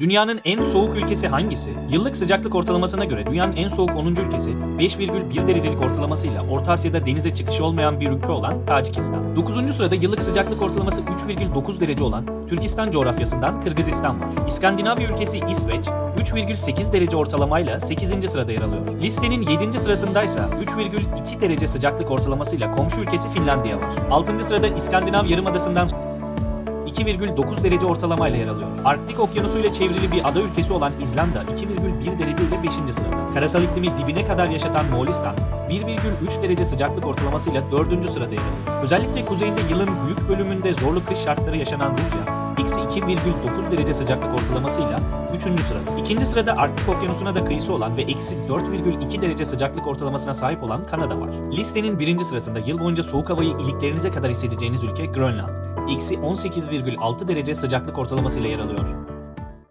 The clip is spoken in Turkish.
Dünyanın en soğuk ülkesi hangisi? Yıllık sıcaklık ortalamasına göre dünyanın en soğuk 10. ülkesi 5,1 derecelik ortalamasıyla Orta Asya'da denize çıkışı olmayan bir ülke olan Tacikistan. 9. sırada yıllık sıcaklık ortalaması 3,9 derece olan Türkistan coğrafyasından Kırgızistan var. İskandinavya ülkesi İsveç 3,8 derece ortalamayla 8. sırada yer alıyor. Listenin 7. sırasındaysa 3,2 derece sıcaklık ortalamasıyla komşu ülkesi Finlandiya var. 6. sırada İskandinav Yarımadası'ndan 2,9 derece ortalamayla yer alıyor. Arktik okyanusuyla çevrili bir ada ülkesi olan İzlanda 2,1 derece ile 5. sırada. Karasal iklimi dibine kadar yaşatan Moğolistan 1,3 derece sıcaklık ortalamasıyla 4. sırada yer alıyor. Özellikle kuzeyinde yılın büyük bölümünde zorlu kış şartları yaşanan Rusya eksi 2,9 derece sıcaklık ortalamasıyla 3. sırada. 2. sırada Arktik okyanusuna da kıyısı olan ve eksi 4,2 derece sıcaklık ortalamasına sahip olan Kanada var. Listenin birinci sırasında yıl boyunca soğuk havayı iliklerinize kadar hissedeceğiniz ülke Grönland. Eksi 18,6 derece sıcaklık ortalamasıyla yer alıyor.